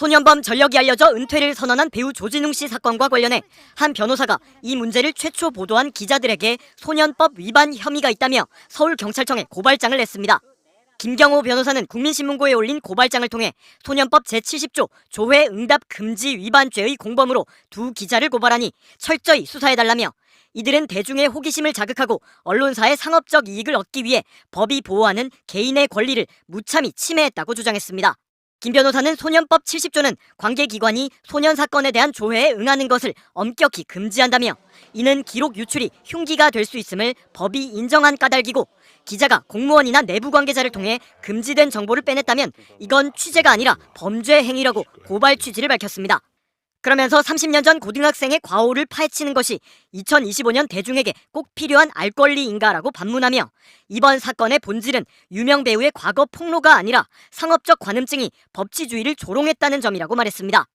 소년범 전력이 알려져 은퇴를 선언한 배우 조진웅 씨 사건과 관련해 한 변호사가 이 문제를 최초 보도한 기자들에게 소년법 위반 혐의가 있다며 서울경찰청에 고발장을 냈습니다. 김경호 변호사는 국민신문고에 올린 고발장을 통해 소년법 제70조 조회 응답 금지 위반죄의 공범으로 두 기자를 고발하니 철저히 수사해달라며 이들은 대중의 호기심을 자극하고 언론사의 상업적 이익을 얻기 위해 법이 보호하는 개인의 권리를 무참히 침해했다고 주장했습니다. 김 변호사는 소년법 70조는 관계기관이 소년 사건에 대한 조회에 응하는 것을 엄격히 금지한다며 이는 기록 유출이 흉기가 될 수 있음을 법이 인정한 까닭이고 기자가 공무원이나 내부 관계자를 통해 금지된 정보를 빼냈다면 이건 취재가 아니라 범죄 행위라고 고발 취지를 밝혔습니다. 그러면서 30년 전 고등학생의 과오를 파헤치는 것이 2025년 대중에게 꼭 필요한 알 권리인가라고 반문하며 이번 사건의 본질은 유명 배우의 과거 폭로가 아니라 상업적 관음증이 법치주의를 조롱했다는 점이라고 말했습니다.